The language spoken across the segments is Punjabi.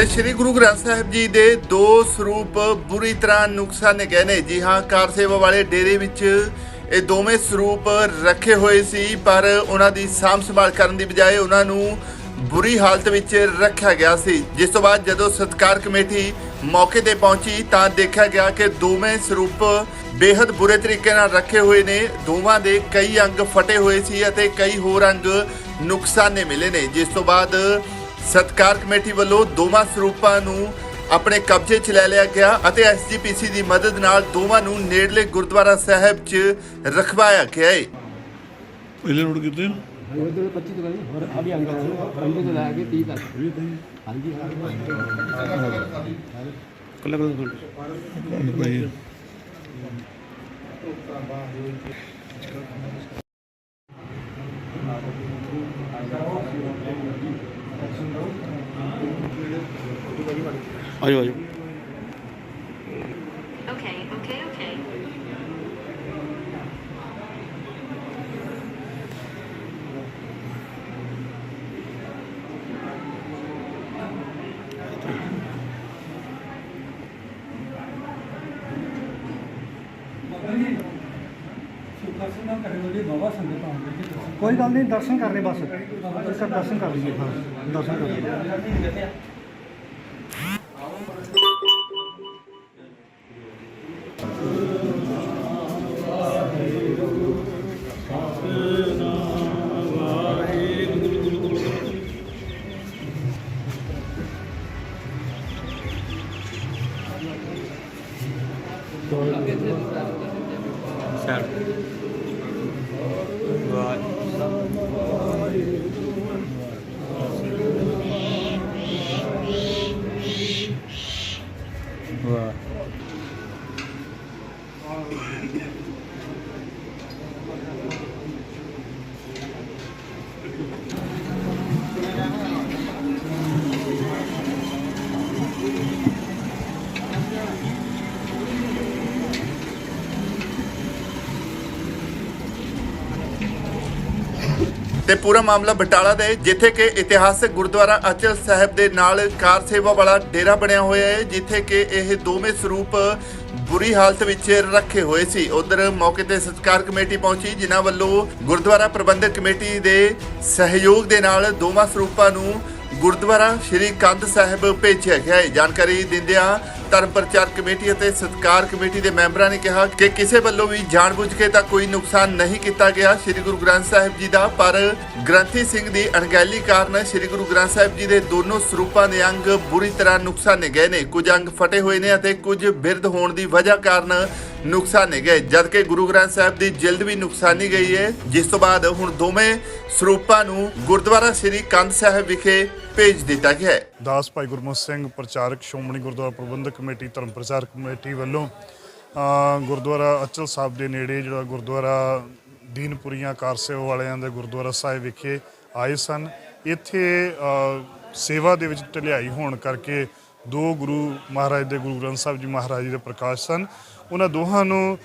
ਤੇ ਸ੍ਰੀ ਗੁਰੂ ਗ੍ਰੰਥ ਸਾਹਿਬ ਜੀ ਦੇ ਦੋ ਸਰੂਪ ਬੁਰੀ ਤਰ੍ਹਾਂ ਨੁਕਸਾਨੇ ਗਏ ਨੇ। ਜੀ ਹਾਂ, ਕਾਰ ਸੇਵਾ ਵਾਲੇ ਡੇਰੇ ਵਿੱਚ ਇਹ ਦੋਵੇਂ ਸਰੂਪ ਰੱਖੇ ਹੋਏ ਸੀ, ਪਰ ਉਹਨਾਂ ਦੀ ਸਾਂਭ ਸੰਭਾਲ ਕਰਨ ਦੀ ਬਜਾਏ ਉਹਨਾਂ ਨੂੰ ਬੁਰੀ ਹਾਲਤ ਵਿੱਚ ਰੱਖਿਆ ਗਿਆ ਸੀ। ਜਿਸ ਤੋਂ ਬਾਅਦ ਜਦੋਂ ਸਤਕਾਰ ਕਮੇਟੀ ਮੌਕੇ ਤੇ ਪਹੁੰਚੀ, ਤਾਂ ਦੇਖਿਆ ਗਿਆ ਕਿ ਦੋਵੇਂ ਸਰੂਪ ਬੇहद ਬੁਰੇ ਤਰੀਕੇ ਨਾਲ ਰੱਖੇ ਹੋਏ ਨੇ। ਦੋਵਾਂ ਦੇ ਕਈ ਅੰਗ ਫਟੇ ਹੋਏ ਸੀ ਅਤੇ ਕਈ ਹੋਰ ਅੰਗ ਨੁਕਸਾਨੇ ਮਿਲੇ ਨੇ। ਜਿਸ ਤੋਂ ਬਾਅਦ ਸਤਕਾਰ ਕਮੇਟੀ ਵੱਲੋਂ ਦੋਵਾਂ ਸਰੂਪਾਂ ਨੂੰ ਆਪਣੇ ਕਬਜ਼ੇ 'ਚ ਲੈ ਲਿਆ ਗਿਆ ਅਤੇ ਐਸਜੀਪੀਸੀ ਦੀ ਮਦਦ ਨਾਲ ਦੋਵਾਂ ਨੂੰ ਨੇੜਲੇ ਗੁਰਦੁਆਰਾ ਸਾਹਿਬ 'ਚ ਰਖਵਾਇਆ ਗਿਆ ਹੈ ਪਹਿਲੇ ਨੋਟ ਕੀਤੇ ਆ? ਉਹਦੇ 25 ਤੋਂ ਕਹਿੰਦੇ ਹੋਰ ਆ ਵੀ ਅੰਗ ਅੰਗ ਤੋਂ ਲੈ ਕੇ 30 ਤੱਕ ਹਾਂਜੀ ਕੱਲਾ ਕੱਲਾ ਭਾਈ ਆਜੋ ਆਜੋ। ਕੋਈ ਗੱਲ ਨਹੀਂ ਦਰਸ਼ਨ ਕਰਨੇ ਬਸ। ਸਰ ਦਰਸ਼ਨ ਕਰ ਲਈਏ ਹਾਂ ਦਰਸ਼ਨ ਕਰ ਲਈਏ। Claro. But ਤੇ ਪੂਰਾ ਮਾਮਲਾ ਬਟਾਲਾ ਦਾ ਹੈ, ਜਿੱਥੇ ਕਿ ਇਤਿਹਾਸਕ ਗੁਰਦੁਆਰਾ ਅਚਲ ਸਾਹਿਬ ਦੇ ਨਾਲ ਕਾਰ ਸੇਵਾ ਵਾਲਾ ਡੇਰਾ ਬਣਿਆ ਹੋਇਆ ਹੈ, ਜਿੱਥੇ ਕਿ ਇਹ ਦੋਵੇਂ ਸਰੂਪ ਬੁਰੀ ਹਾਲਤ ਵਿੱਚ ਰੱਖੇ ਹੋਏ ਸੀ। ਉਧਰ ਮੌਕੇ ਤੇ ਸਤਕਾਰ ਕਮੇਟੀ ਪਹੁੰਚੀ, ਜਿਨ੍ਹਾਂ ਵੱਲੋਂ ਗੁਰਦੁਆਰਾ ਪ੍ਰਬੰਧਕ ਕਮੇਟੀ ਦੇ ਸਹਿਯੋਗ ਦੇ ਨਾਲ ਦੋਵਾਂ ਸਰੂਪਾਂ ਨੂੰ ਗੁਰਦੁਆਰਾ ਸ਼੍ਰੀ ਕੰਧ ਸਾਹਿਬ ਭੇਜਿਆ ਗਿਆ ਹੈ। ਜਾਣਕਾਰੀ ਦਿੰਦਿਆਂ ਧਰਮ ਪ੍ਰਚਾਰ ਕਮੇਟੀ ਅਤੇ ਸਤਕਾਰ ਕਮੇਟੀ ਦੇ ਮੈਂਬਰਾਂ ਨੇ ਕਿਹਾ ਕਿ ਕਿਸੇ ਵੱਲੋਂ ਵੀ ਜਾਣਬੁੱਝ ਕੇ ਤਾਂ ਕੋਈ ਨੁਕਸਾਨ ਨਹੀਂ ਕੀਤਾ ਗਿਆ ਸ੍ਰੀ ਗੁਰੂ ਗ੍ਰੰਥ ਸਾਹਿਬ ਜੀ ਦਾ, ਪਰ ਗ੍ਰੰਥੀ ਸਿੰਘ ਦੀ ਅਣਗਹਿਲੀ ਕਾਰਨ ਸ੍ਰੀ ਗੁਰੂ ਗ੍ਰੰਥ ਸਾਹਿਬ ਜੀ ਦੇ ਦੋਨੋਂ ਸਰੂਪਾਂ ਦੇ ਅੰਗ ਬੁਰੀ ਤਰ੍ਹਾਂ ਨੁਕਸਾਨੇ ਗਏ ਨੇ। ਕੁਝ ਅੰਗ ਫਟੇ ਹੋਏ ਨੇ ਅਤੇ ਕੁਝ ਬਿਰਧ ਹੋਣ ਦੀ ਵਜ੍ਹਾ ਕਾਰਨ ਨੁਕਸਾਨੇ ਗਏ। ਜਦਕਿ ਗੁਰੂ ਗ੍ਰੰਥ ਸਾਹਿਬ ਦੀ ਜਿਲਦ ਵੀ ਨੁਕਸਾਨੀ ਗਈ ਹੈ ਜਿਸ ਤੋਂ ਬਾਅਦ ਹੁਣ ਦੋਵੇਂ ਸਰੂਪਾਂ ਨੂੰ ਗੁਰਦੁਆਰਾ ਸ੍ਰੀ ਕੰਧ ਸਾਹਿਬ ਵਿਖੇ ਭੇਜ ਦਿੱਤਾ ਗਿਆ ਹੈ। ਦਾਸ ਭਾਈ ਗੁਰਮੁਖ ਸਿੰਘ, ਪ੍ਰਚਾਰਕ ਸ਼੍ਰੋਮਣੀ ਗੁਰਦੁਆਰਾ ਪ੍ਰਬੰਧਕ ਕਮੇਟੀ, ਧਰਮ ਪ੍ਰਚਾਰ ਕਮੇਟੀ ਵੱਲੋਂ ਗੁਰਦੁਆਰਾ ਅਚਲ ਸਾਹਿਬ ਦੇ ਨੇੜੇ ਜਿਹੜਾ ਗੁਰਦੁਆਰਾ ਦੀਨਪੁਰੀਆਂ ਕਾਰਸੇਵਾ ਵਾਲਿਆਂ ਦੇ ਗੁਰਦੁਆਰਾ ਸਾਹਿਬ ਵਿਖੇ ਆਏ ਸਨ। ਇੱਥੇ ਸੇਵਾ ਦੇ ਵਿੱਚ ਢਲਿਆਈ ਹੋਣ ਕਰਕੇ ਦੋ ਗੁਰੂ ਮਹਾਰਾਜ ਦੇ ਗੁਰੂ ਗ੍ਰੰਥ ਸਾਹਿਬ ਜੀ ਮਹਾਰਾਜ ਜੀ ਦੇ ਪ੍ਰਕਾਸ਼ ਸਨ। ਉਹਨਾਂ ਦੋਹਾਂ ਨੂੰ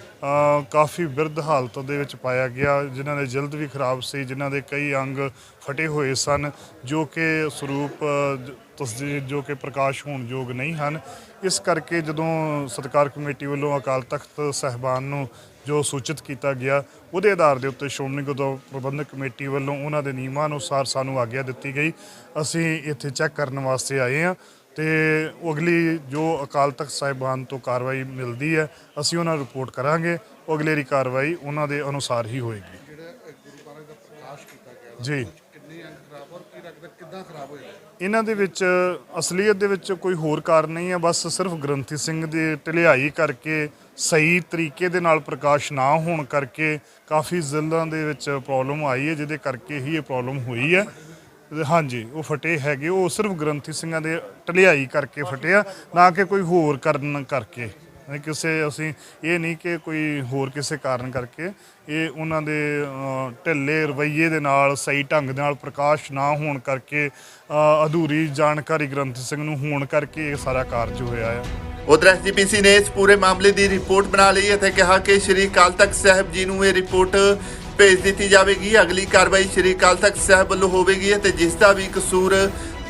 ਕਾਫੀ ਬਿਰਧ ਹਾਲਤ ਦੇ ਵਿੱਚ ਪਾਇਆ ਗਿਆ ਜਿਨ੍ਹਾਂ ਦੇ ਜਲਦ ਵੀ ਖਰਾਬ ਸੀ ਜਿਨ੍ਹਾਂ ਦੇ ਕਈ ਅੰਗ ਫਟੇ ਹੋਏ ਸਨ ਜੋ ਕਿ ਸਰੂਪ ਅ, ਤਸਦੀਰ ਜੋ ਕਿ ਪ੍ਰਕਾਸ਼ ਹੋਣ ਯੋਗ ਨਹੀਂ ਹਨ। ਇਸ ਕਰਕੇ ਜਦੋਂ ਸਤਕਾਰ ਕਮੇਟੀ ਵੱਲੋਂ ਅਕਾਲ ਤਖਤ ਸਹਿਬਾਨ ਨੂੰ ਜੋ ਸੂਚਿਤ ਕੀਤਾ ਗਿਆ ਉਹਦੇ ਆਧਾਰ ਦੇ ਉੱਤੇ ਸ਼੍ਰੋਮਣੀ ਗੁਰਦੁਆਰਾ ਪ੍ਰਬੰਧਕ ਕਮੇਟੀ ਵੱਲੋਂ ਉਹਨਾਂ ਦੇ ਨਿਯਮਾਂ ਅਨੁਸਾਰ ਸਾਨੂੰ ਆਗਿਆ ਦਿੱਤੀ ਗਈ। ਅਸੀਂ ਇੱਥੇ ਚੈੱਕ ਕਰਨ ਵਾਸਤੇ ਆਏ ਹਾਂ। ਤੇ ਉਹ ਅਗਲੀ ਜੋ ਅਕਾਲ ਤਖਤ ਸਾਹਿਬਾਨ ਤੋਂ ਕਾਰਵਾਈ ਮਿਲਦੀ ਹੈ ਅਸੀਂ ਉਹਨਾਂ ਰਿਪੋਰਟ ਕਰਾਂਗੇ। ਉਹ ਅਗਲੇਰੀ ਕਾਰਵਾਈ ਉਹਨਾਂ ਦੇ ਅਨੁਸਾਰ ਹੀ ਹੋਏਗੀ। ਜੀ। ਇਹਨਾਂ ਦੇ ਵਿੱਚ ਅਸਲੀਅਤ ਦੇ ਵਿੱਚ ਕੋਈ ਹੋਰ ਕਾਰਨ ਨਹੀਂ ਹੈ ਬਸ ਸਿਰਫ ਗ੍ਰੰਥੀ ਸਿੰਘ ਦੀ ਢਲਿਆਈ ਕਰਕੇ ਸਹੀ ਤਰੀਕੇ ਦੇ ਨਾਲ ਪ੍ਰਕਾਸ਼ ਨਾ ਹੋਣ ਕਰਕੇ ਕਾਫੀ ਜ਼ਿਲ੍ਹਿਆਂ ਦੇ ਵਿੱਚ ਪ੍ਰੋਬਲਮ ਆਈ ਹੈ ਜਿਹਦੇ ਕਰਕੇ ਹੀ ਇਹ ਪ੍ਰੋਬਲਮ ਹੋਈ ਹੈ। ਹਾਂਜੀ, ਉਹ ਫਟੇ ਹੈਗੇ, ਉਹ ਸਿਰਫ ਗ੍ਰੰਥੀ ਸਿੰਘਾਂ ਦੇ ਢਲਿਆਈ ਕਰਕੇ ਫਟਿਆ ਨਾ ਕਿ ਕੋਈ ਹੋਰ ਕਰਨ ਕਰਕੇ। ਨਹੀਂ, ਕਿਸੇ ਅਸੀਂ ਇਹ ਨਹੀਂ ਕਿ ਕੋਈ ਹੋਰ ਕਿਸੇ ਕਾਰਨ ਕਰਕੇ, ਇਹ ਉਹਨਾਂ ਦੇ ਢਿੱਲੇ ਰਵੱਈਏ ਦੇ ਨਾਲ, ਸਹੀ ਢੰਗ ਦੇ ਨਾਲ ਪ੍ਰਕਾਸ਼ ਨਾ ਹੋਣ ਕਰਕੇ ਅਧੂਰੀ ਜਾਣਕਾਰੀ ਗ੍ਰੰਥੀ ਸਿੰਘ ਨੂੰ ਹੋਣ ਕਰਕੇ ਇਹ ਸਾਰਾ ਕਾਰਜ ਹੋਇਆ ਆ। ਉਧਰ ਐਸਜੀਪੀਸੀ ਨੇ ਇਸ ਪੂਰੇ ਮਾਮਲੇ ਦੀ ਰਿਪੋਰਟ ਬਣਾ ਲਈ ਅਤੇ ਕਿਹਾ ਕਿ ਸ਼੍ਰੀ ਅਕਾਲ ਤਖਤ ਸਾਹਿਬ ਜੀ ਨੂੰ ਇਹ ਰਿਪੋਰਟ ਭੇਜ ਦਿੱਤੀ ਜਾਵੇਗੀ। ਅਗਲੀ ਕਾਰਵਾਈ ਸ਼੍ਰੀ ਅਕਾਲ ਤਖਤ ਸਾਹਿਬ ਵੱਲੋਂ ਹੋਵੇਗੀ ਅਤੇ ਜਿਸ ਦਾ ਵੀ ਕਸੂਰ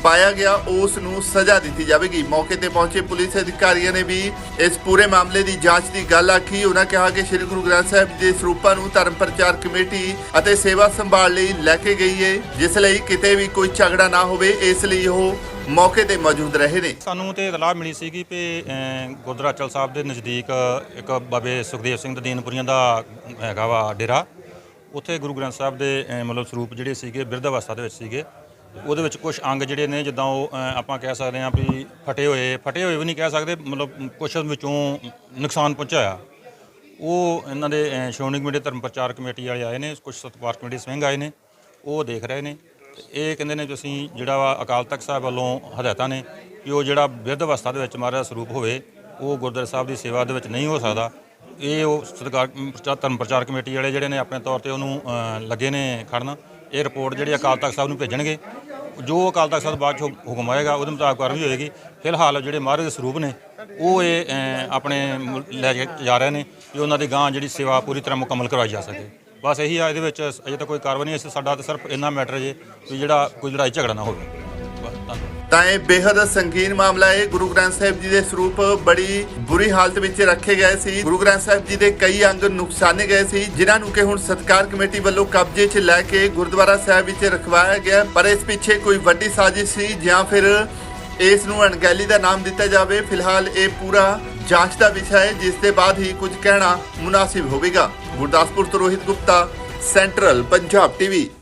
ਪਾਇਆ ਗਿਆ, ਉਸ ਨੂੰ ਸਜ਼ਾ ਦਿੱਤੀ ਜਾਵੇਗੀ। ਮੌਕੇ ਤੇ ਪਹੁੰਚੇ ਪੁਲਿਸ ਅਧਿਕਾਰੀਆਂ ਨੇ ਵੀ ਇਸ ਪੂਰੇ ਮਾਮਲੇ ਦੀ ਜਾਂਚ ਦੀ ਗੱਲ ਆਖੀ। ਉਹਨਾਂ ਕਿਹਾ ਕਿ ਸ੍ਰੀ ਗੁਰੂ ਗ੍ਰੰਥ ਸਾਹਿਬ ਜੀ ਸਰੂਪਾਂ ਨੂੰ ਧਰਮ ਪ੍ਰਚਾਰ ਕਮੇਟੀ ਅਤੇ ਸੇਵਾ ਸੰਭਾਲ ਲਈ ਲੈ ਕੇ ਗਈ ਹੈ ਜਿਸ ਲਈ ਕਿਤੇ ਵੀ ਕੋਈ ਝਗੜਾ ਨਾ ਹੋਵੇ, ਇਸ ਲਈ ਉਹ ਮੌਕੇ ਤੇ ਮੌਜੂਦ ਰਹੇ ਨੇ। ਸਾਨੂੰ ਤੇ ਇਤਲਾਹ ਮਿਲੀ ਸੀਗੀ ਕਿ ਗੁਰਦੁਆਰਾ ਅਚਲ ਸਾਹਿਬ ਦੇ ਨਜ਼ਦੀਕ ਇੱਕ ਬਾਬੇ ਸੁਖਦੇਵ ਸਿੰਘ ਦੀਨਪੁਰੀਆਂ ਦਾ ਹੈਗਾ ਵਾ ਡੇਰਾ। ਉੱਥੇ ਗੁਰੂ ਗ੍ਰੰਥ ਸਾਹਿਬ ਦੇ ਅਮ, ਮਤਲਬ ਸਰੂਪ ਜਿਹੜੇ ਸੀਗੇ ਬਿਰਧ ਅਵਸਥਾ ਦੇ ਵਿੱਚ ਸੀਗੇ। ਉਹਦੇ ਵਿੱਚ ਕੁਝ ਅੰਗ ਜਿਹੜੇ ਨੇ ਜਿੱਦਾਂ ਉਹ ਅਮ, ਆਪਾਂ ਕਹਿ ਸਕਦੇ ਹਾਂ ਵੀ ਫਟੇ ਹੋਏ ਫਟੇ ਹੋਏ ਵੀ ਨਹੀਂ ਕਹਿ ਸਕਦੇ ਮਤਲਬ ਕੁਝ ਵਿੱਚੋਂ ਨੁਕਸਾਨ ਪਹੁੰਚਾਇਆ ਉਹ ਇਹਨਾਂ ਦੇ ਅਮ, ਸ਼੍ਰੋਮਣੀ ਕਮੇਟੀ ਧਰਮ ਪ੍ਰਚਾਰ ਕਮੇਟੀ ਵਾਲੇ ਆਏ ਨੇ ਕੁਝ ਸਤਿਕਾਰ ਕਮੇਟੀ ਸਿੰਘ ਆਏ ਨੇ ਉਹ ਦੇਖ ਰਹੇ ਨੇ। ਤੇ ਇਹ ਕਹਿੰਦੇ ਨੇ ਵੀ ਅਸੀਂ ਜਿਹੜਾ ਵਾ ਅਕਾਲ ਤਖਤ ਸਾਹਿਬ ਵੱਲੋਂ ਹਦਾਇਤਾਂ ਨੇ ਕਿ ਉਹ ਜਿਹੜਾ ਬਿਰਧ ਅਵਸਥਾ ਦੇ ਵਿੱਚ ਮਹਾਰਾਜ ਦਾ ਸਰੂਪ ਹੋਵੇ ਉਹ ਗੁਰਦੁਆਰਾ ਸਾਹਿਬ ਦੀ ਸੇਵਾ ਦੇ ਵਿੱਚ ਨਹੀਂ ਹੋ ਸਕਦਾ। ਇਹ ਉਹ ਸਤਿਕਾਰ ਪ੍ਰਚਾਰ ਧਰਮ ਪ੍ਰਚਾਰ ਕਮੇਟੀ ਵਾਲੇ ਜਿਹੜੇ ਨੇ ਆਪਣੇ ਤੌਰ ਤੇ ਉਹਨੂੰ ਲੱਗੇ ਨੇ ਖੜਨ। ਇਹ ਰਿਪੋਰਟ ਜਿਹੜੀ ਅਕਾਲ ਤਖਤ ਸਾਹਿਬ ਨੂੰ ਭੇਜਣਗੇ। ਜੋ ਅਕਾਲ ਤਖਤ ਸਾਹਿਬ ਬਾਅਦ ਚ ਹੁਕਮ ਆਏਗਾ, ਉਹਦੇ ਮੁਤਾਬਕ ਕਾਰਵਾਈ ਹੋਏਗੀ। ਫਿਲਹਾਲ ਜਿਹੜੇ ਮਹਾਰਾਜ ਦੇ ਸਰੂਪ ਨੇ, ਉਹ ਇਹ ਆਪਣੇ ਲੈ ਕੇ ਜਾ ਰਹੇ ਨੇ ਕਿ ਉਹਨਾਂ ਦੀ ਗਾਂ ਜਿਹੜੀ ਸੇਵਾ ਪੂਰੀ ਤਰ੍ਹਾਂ ਮੁਕੰਮਲ ਕਰਵਾਈ ਜਾ ਸਕੇ। ਬਸ ਇਹੀ ਆ, ਇਹਦੇ ਵਿੱਚ ਅਜੇ ਤਾਂ ਕੋਈ ਕਾਰਵਾਈ ਨਹੀਂ ਇਸ ਸਾਡਾ ਤਾਂ ਸਿਰਫ ਇੰਨਾ ਮੈਟਰ ਜੇ ਵੀ ਜਿਹੜਾ ਕੋਈ ਲੜਾਈ ਝਗੜਾ ਨਾ ਹੋਵੇ। ਤਾਂ ਇਹ ਬੇहद ਸੰਗੀਨ ਮਾਮਲਾ ਹੈ। ਗੁਰੂ ਗ੍ਰੰਥ ਸਾਹਿਬ ਜੀ ਦੇ ਸਰੂਪ ਬੜੀ ਬੁਰੀ ਹਾਲਤ ਵਿੱਚ ਰੱਖੇ ਗਏ ਸੀ। ਗੁਰੂ ਗ੍ਰੰਥ ਸਾਹਿਬ ਜੀ ਦੇ ਕਈ ਅੰਗ ਨੁਕਸਾਨੇ ਗਏ ਸੀ, ਜਿਨ੍ਹਾਂ ਨੂੰ ਕਿ ਹੁਣ ਸਤਕਾਰ ਕਮੇਟੀ ਵੱਲੋਂ ਕਬਜ਼ੇ 'ਚ ਲੈ ਕੇ ਗੁਰਦੁਆਰਾ ਸਾਹਿਬ ਵਿੱਚ ਰਖਵਾਇਆ ਗਿਆ। ਪਰ ਇਸ ਪਿੱਛੇ ਕੋਈ ਵੱਡੀ ਸਾਜ਼ਿਸ਼ ਸੀ ਜਾਂ ਫਿਰ ਇਸ ਨੂੰ ਅਣਗਹਿਲੀ ਦਾ ਨਾਮ ਦਿੱਤਾ ਜਾਵੇ। ਫਿਲਹਾਲ ਇਹ ਪੂਰਾ ਜਾਂਚ ਦਾ ਵਿਸ਼ਾ ਹੈ, ਜਿਸ ਦੇ ਬਾਅਦ ਹੀ ਕੁਝ ਕਹਿਣਾ ਮੁਨਾਸਿਬ ਹੋਵੇਗਾ। ਗੁਰਦਾਸਪੁਰ ਤੋਂ ਰੋਹਿਤ ਗੁਪਤਾ, ਸੈਂਟਰਲ ਪੰਜਾਬ ਟੀਵੀ।